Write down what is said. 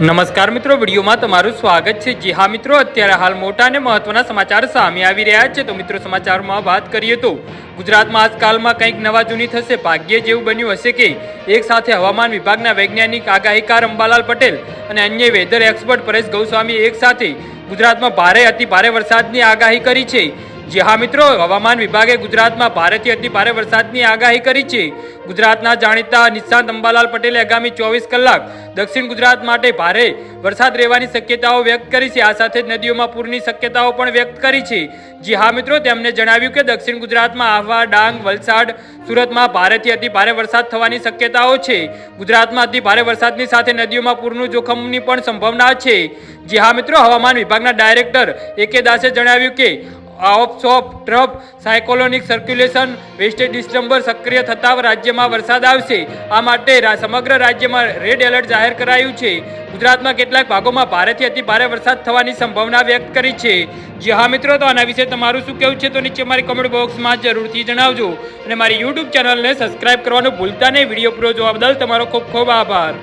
નમસ્કાર મિત્રો, વિડીયોમાં તમારું સ્વાગત છે. જી હા મિત્રો, અત્યારે હાલ મોટા અને મહત્વના સમાચાર સામે આવી રહ્યા છે. તો મિત્રો, સમાચારમાં વાત કરીએ તો ગુજરાતમાં આજકાલમાં કંઈક નવા જૂની થશે. ભાગ્ય જેવું બન્યું હશે કે એક સાથે હવામાન વિભાગના વૈજ્ઞાનિક આગાહીકાર અંબાલાલ પટેલ અને અન્ય વેધર એક્સપર્ટ પરેશ ગૌસ્વામી એક સાથે ગુજરાતમાં ભારે અતિ ભારે વરસાદની આગાહી કરી છે. જી હા મિત્રો, હવામાન વિભાગે ગુજરાતમાં ભારેથી અતિ ભારે વરસાદની આગાહી કરી છે. ગુજરાતના જાણીતા નિશાંત અંબાલાલ પટેલે આગામી ચોવીસ કલાક દક્ષિણ ગુજરાત માટે ભારે વરસાદ રહેવાની શક્યતાઓ વ્યક્ત કરી છે. આ સાથે જ નદીઓમાં પૂરની શક્યતાઓ પણ વ્યક્ત કરી છે. જી હા મિત્રો, તેમણે જણાવ્યું કે દક્ષિણ ગુજરાતમાં આહવા, ડાંગ, વલસાડ, સુરતમાં ભારેથી અતિ ભારે વરસાદ થવાની શક્યતાઓ છે. ગુજરાતમાં અતિ ભારે વરસાદની સાથે નદીઓમાં પૂરનું જોખમની પણ સંભાવના છે. જી હા મિત્રો, હવામાન વિભાગના ડાયરેક્ટર એ કે દાસે જણાવ્યું કે off off trough, cyclonic circulation, western disturbance સક્રિય થતા રાજ્યમાં વરસાદ આવશે. આ માટે સમગ્ર રાજ્યમાં રેડ એલર્ટ જાહેર કરાયું છે. ગુજરાતમાં કેટલાક ભાગોમાં ભારેથી અતિ ભારે વરસાદ થવાની સંભાવના વ્યક્ત કરી છે. જી હા મિત્રો, તો આના વિશે તમારું શું કહેવું છે તો નીચે મારી કોમેન્ટ બોક્સમાં જરૂરથી જણાવજો. અને મારી યુટ્યુબ ચેનલને સબસ્ક્રાઇબ કરવાનું ભૂલતા નહીં. વીડિયો પૂરો જોવા બદલ તમારો ખૂબ ખૂબ આભાર.